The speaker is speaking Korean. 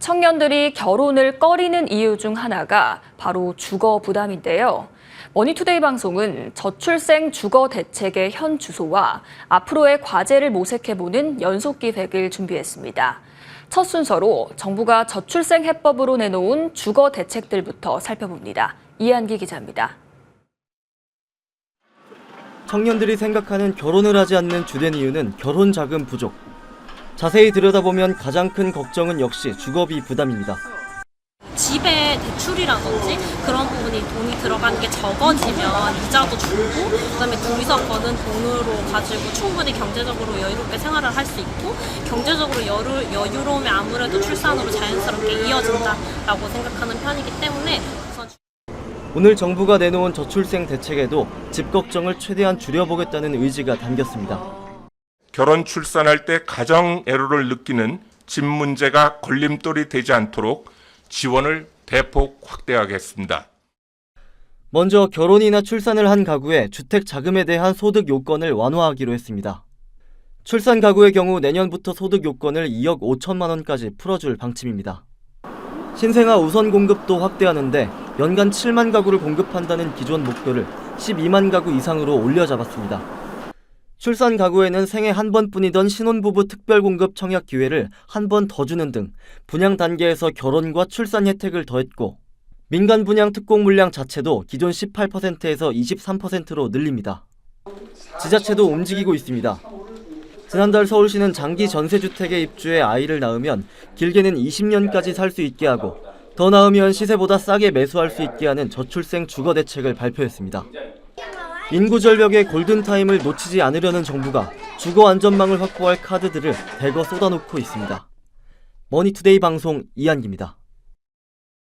청년들이 결혼을 꺼리는 이유 중 하나가 바로 주거 부담인데요. 머니투데이 방송은 저출생 주거 대책의 현 주소와 앞으로의 과제를 모색해보는 연속 기획을 준비했습니다. 첫 순서로 정부가 저출생 해법으로 내놓은 주거 대책들부터 살펴봅니다. 이한기 기자입니다. 청년들이 생각하는 결혼을 하지 않는 주된 이유는 결혼 자금 부족. 자세히 들여다보면 가장 큰 걱정은 역시 주거비 부담입니다. 집에 대출이라든지 그런 부분이 돈이 들어가는 게 적어지면 이자도 줄고 그다음에 둘이서 버는 돈으로 가지고 충분히 경제적으로 여유롭게 생활을 할 수 있고 경제적으로 여유, 여유로우면 아무래도 출산으로 자연스럽게 이어진다라고 생각하는 편이기 때문에 우선 오늘 정부가 내놓은 저출생 대책에도 집 걱정을 최대한 줄여보겠다는 의지가 담겼습니다. 결혼 출산할 때 가정 애로를 느끼는 집 문제가 걸림돌이 되지 않도록 지원을 대폭 확대하겠습니다. 먼저 결혼이나 출산을 한 가구의 주택 자금에 대한 소득 요건을 완화하기로 했습니다. 출산 가구의 경우 내년부터 소득 요건을 2억 5천만 원까지 풀어줄 방침입니다. 신생아 우선 공급도 확대하는데 연간 7만 가구를 공급한다는 기존 목표를 12만 가구 이상으로 올려 잡았습니다. 출산 가구에는 생애 한 번뿐이던 신혼부부 특별 공급 청약 기회를 한 번 더 주는 등 분양 단계에서 결혼과 출산 혜택을 더했고 민간 분양 특공 물량 자체도 기존 18%에서 23%로 늘립니다. 지자체도 움직이고 있습니다. 지난달 서울시는 장기 전세주택에 입주해 아이를 낳으면 길게는 20년까지 살 수 있게 하고 더 낳으면 시세보다 싸게 매수할 수 있게 하는 저출생 주거 대책을 발표했습니다. 인구 절벽의 골든타임을 놓치지 않으려는 정부가 주거 안전망을 확보할 카드들을 대거 쏟아놓고 있습니다. 머니투데이 방송 이한기입니다.